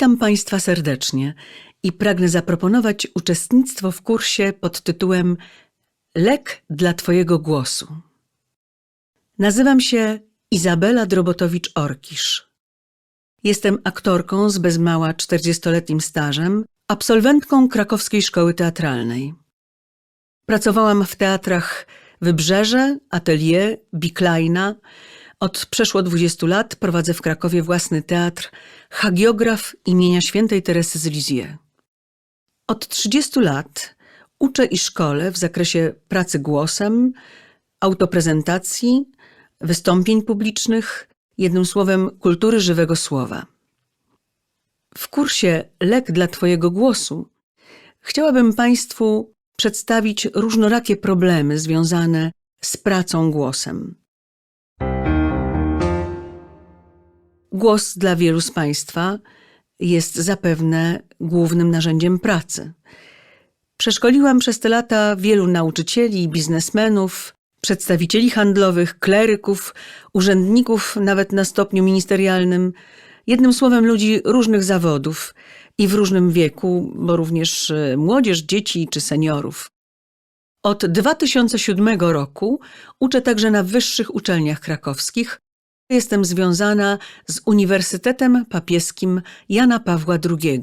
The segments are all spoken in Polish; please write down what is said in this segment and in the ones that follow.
Witam Państwa serdecznie i pragnę zaproponować uczestnictwo w kursie pod tytułem Lek dla Twojego głosu. Nazywam się Izabela Drobotowicz-Orkisz. Jestem aktorką z bez mała 40-letnim stażem, absolwentką krakowskiej szkoły teatralnej. Pracowałam w teatrach Wybrzeże, Atelier, Biklajna. Od przeszło 20 lat prowadzę w Krakowie własny teatr Hagiograf imienia świętej Teresy z Lisieux. Od 30 lat uczę i szkolę w zakresie pracy głosem, autoprezentacji, wystąpień publicznych, jednym słowem kultury żywego słowa. W kursie Lek dla Twojego głosu chciałabym Państwu przedstawić różnorakie problemy związane z pracą głosem. Głos dla wielu z Państwa jest zapewne głównym narzędziem pracy. Przeszkoliłam przez te lata wielu nauczycieli, biznesmenów, przedstawicieli handlowych, kleryków, urzędników, nawet na stopniu ministerialnym, jednym słowem ludzi różnych zawodów i w różnym wieku, bo również e, młodzież, dzieci czy seniorów. Od 2007 roku uczę także na wyższych uczelniach krakowskich. Jestem związana z Uniwersytetem Papieskim Jana Pawła II.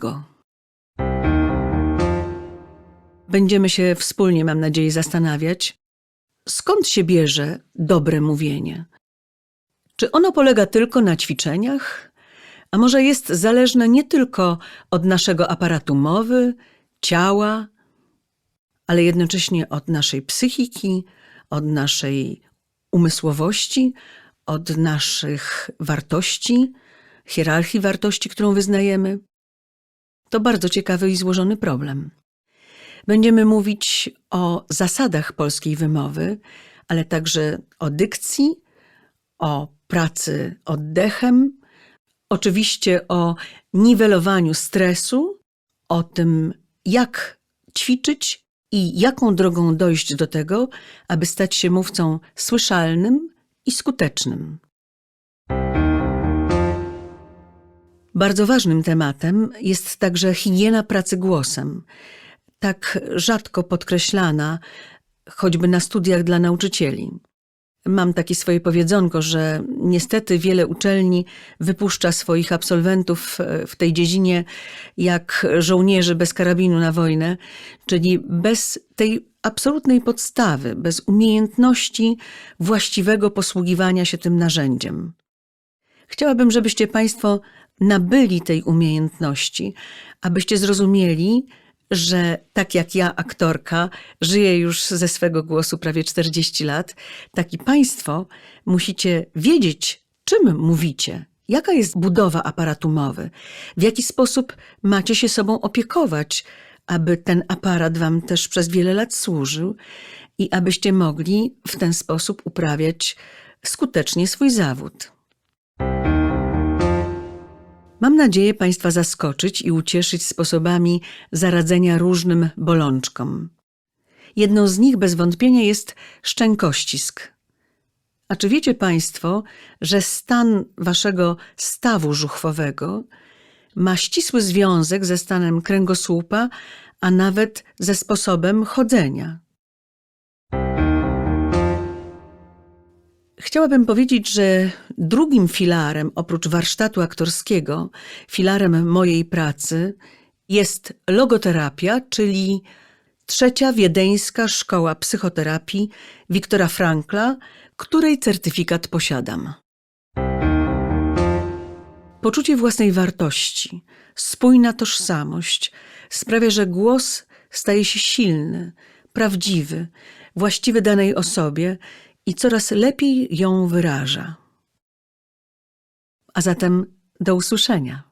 Będziemy się wspólnie, mam nadzieję, zastanawiać, skąd się bierze dobre mówienie. Czy ono polega tylko na ćwiczeniach? A może jest zależne nie tylko od naszego aparatu mowy, ciała, ale jednocześnie od naszej psychiki, od naszej umysłowości, od naszych wartości, hierarchii wartości, którą wyznajemy? To bardzo ciekawy i złożony problem. Będziemy mówić o zasadach polskiej wymowy, ale także o dykcji, o pracy oddechem, oczywiście o niwelowaniu stresu, o tym, jak ćwiczyć i jaką drogą dojść do tego, aby stać się mówcą słyszalnym i skutecznym. Bardzo ważnym tematem jest także higiena pracy głosem, tak rzadko podkreślana, choćby na studiach dla nauczycieli. Mam takie swoje powiedzonko, że niestety wiele uczelni wypuszcza swoich absolwentów w tej dziedzinie jak żołnierzy bez karabinu na wojnę, czyli bez tej absolutnej podstawy, bez umiejętności właściwego posługiwania się tym narzędziem. Chciałabym, żebyście Państwo nabyli tej umiejętności, abyście zrozumieli, że tak jak ja, aktorka, żyję już ze swego głosu prawie 40 lat, tak i Państwo musicie wiedzieć, czym mówicie, jaka jest budowa aparatu mowy, w jaki sposób macie się sobą opiekować, aby ten aparat Wam też przez wiele lat służył i abyście mogli w ten sposób uprawiać skutecznie swój zawód. Mam nadzieję Państwa zaskoczyć i ucieszyć sposobami zaradzenia różnym bolączkom. Jedną z nich bez wątpienia jest szczękościsk. A czy wiecie Państwo, że stan Waszego stawu żuchwowego ma ścisły związek ze stanem kręgosłupa, a nawet ze sposobem chodzenia? Chciałabym powiedzieć, że drugim filarem, oprócz warsztatu aktorskiego, filarem mojej pracy jest logoterapia, czyli trzecia wiedeńska szkoła psychoterapii Wiktora Frankla, której certyfikat posiadam. Poczucie własnej wartości, spójna tożsamość sprawia, że głos staje się silny, prawdziwy, właściwy danej osobie i coraz lepiej ją wyraża. A zatem do usłyszenia.